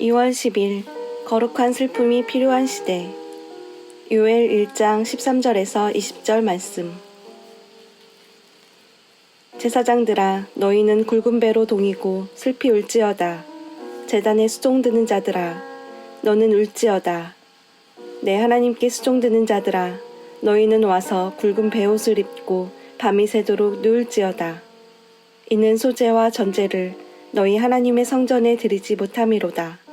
2월 10일 거룩한 슬픔이 필요한 시대. 요엘 1장 13절에서 20절 말씀. 제사장들아 너희는 굵은 배로 동이고 슬피 울지어다. 재단에 수종드는 자들아 너는 울지어다. 내 하나님께 수종드는 자들아 너희는 와서 굵은 배옷을 입고 밤이 새도록 누울지어다. 이는 소재와 전제를 너희 하나님의 성전에 드리지 못함이로다.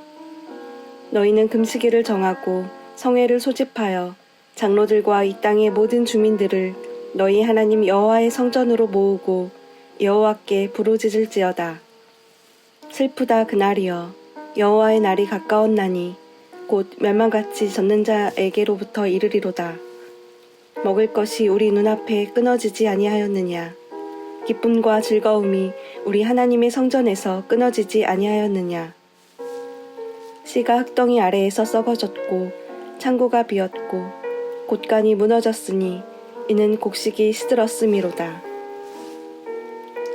너희는 금식일을 정하고 성회를 소집하여 장로들과 이 땅의 모든 주민들을 너희 하나님 여호와의 성전으로 모으고 여호와께 부르짖을지어다. 슬프다 그날이여 여호와의 날이 가까웠나니 곧 멸망같이 젖는 자에게로부터 이르리로다. 먹을 것이 우리 눈앞에 끊어지지 아니하였느냐. 기쁨과 즐거움이 우리 하나님의 성전에서 끊어지지 아니하였느냐. 씨가 흙덩이 아래에서 썩어졌고 창고가 비었고 곳간이 무너졌으니 이는 곡식이 시들었음이로다.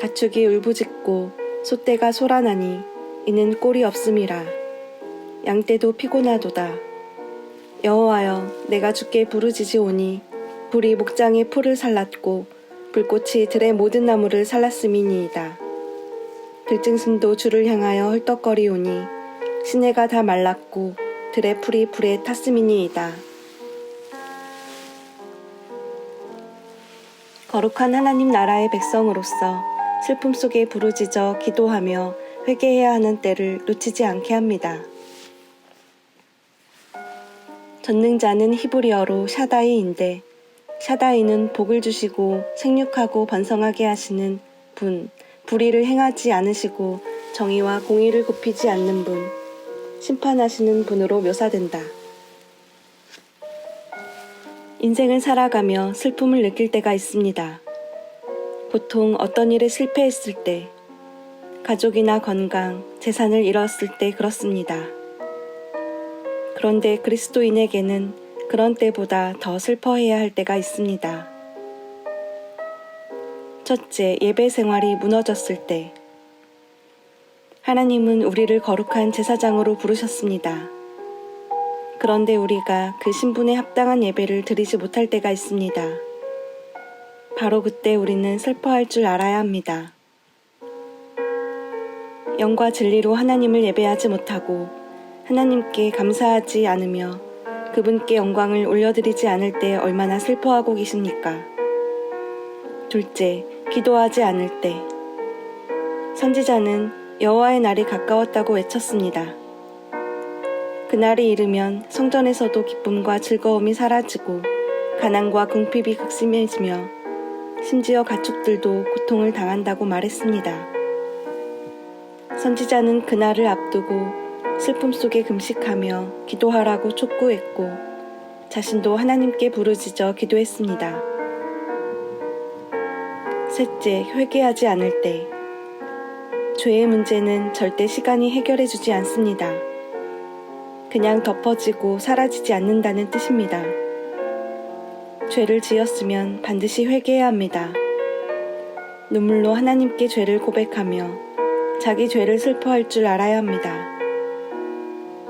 가축이 울부짖고 소떼가 소란하니 이는 꼴이 없음이라. 양떼도 피곤하도다. 여호와여 내가 주께 부르짖으오니 불이 목장의 풀을 살랐고 불꽃이 들의 모든 나무를 살랐음이니이다. 들짐승도 주를 향하여 헐떡거리오니 시내가 다 말랐고 들의 풀이 불에 탔음이니이다. 거룩한 하나님 나라의 백성으로서 슬픔 속에 부르짖어 기도하며 회개해야 하는 때를 놓치지 않게 합니다. 전능자는 히브리어로 샤다이인데 샤다이는 복을 주시고 생육하고 번성하게 하시는 분, 불의를 행하지 않으시고 정의와 공의를 굽히지 않는 분, 심판하시는 분으로 묘사된다. 인생을 살아가며 슬픔을 느낄 때가 있습니다. 보통 어떤 일에 실패했을 때, 가족이나 건강, 재산을 잃었을 때 그렇습니다. 그런데 그리스도인에게는 그런 때보다 더 슬퍼해야 할 때가 있습니다. 첫째, 예배 생활이 무너졌을 때. 하나님은 우리를 거룩한 제사장으로 부르셨습니다. 그런데 우리가 그 신분에 합당한 예배를 드리지 못할 때가 있습니다. 바로 그때 우리는 슬퍼할 줄 알아야 합니다. 영과 진리로 하나님을 예배하지 못하고 하나님께 감사하지 않으며 그분께 영광을 올려드리지 않을 때 얼마나 슬퍼하고 계십니까? 둘째, 기도하지 않을 때. 선지자는 여호와의 날이 가까웠다고 외쳤습니다. 그날이 이르면 성전에서도 기쁨과 즐거움이 사라지고 가난과 궁핍이 극심해지며 심지어 가축들도 고통을 당한다고 말했습니다. 선지자는 그날을 앞두고 슬픔 속에 금식하며 기도하라고 촉구했고 자신도 하나님께 부르짖어 기도했습니다. 셋째, 회개하지 않을 때. 죄의 문제는 절대 시간이 해결해 주지 않습니다. 그냥 덮어지고 사라지지 않는다는 뜻입니다. 죄를 지었으면 반드시 회개해야 합니다. 눈물로 하나님께 죄를 고백하며 자기 죄를 슬퍼할 줄 알아야 합니다.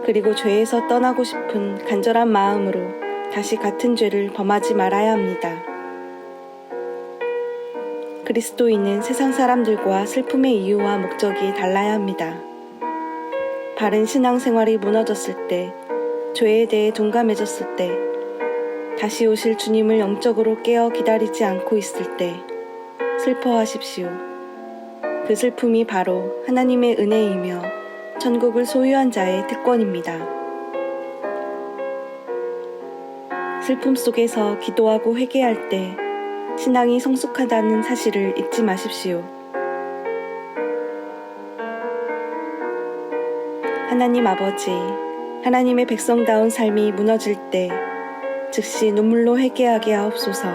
그리고 죄에서 떠나고 싶은 간절한 마음으로 다시 같은 죄를 범하지 말아야 합니다. 그리스도인은 세상 사람들과 슬픔의 이유와 목적이 달라야 합니다. 바른 신앙생활이 무너졌을 때, 죄에 대해 둔감해졌을 때, 다시 오실 주님을 영적으로 깨어 기다리지 않고 있을 때, 슬퍼하십시오. 그 슬픔이 바로 하나님의 은혜이며 천국을 소유한 자의 특권입니다. 슬픔 속에서 기도하고 회개할 때 신앙이 성숙하다는 사실을 잊지 마십시오. 하나님 아버지, 하나님의 백성다운 삶이 무너질 때 즉시 눈물로 회개하게 하옵소서.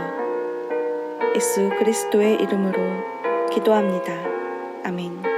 예수 그리스도의 이름으로 기도합니다. 아멘.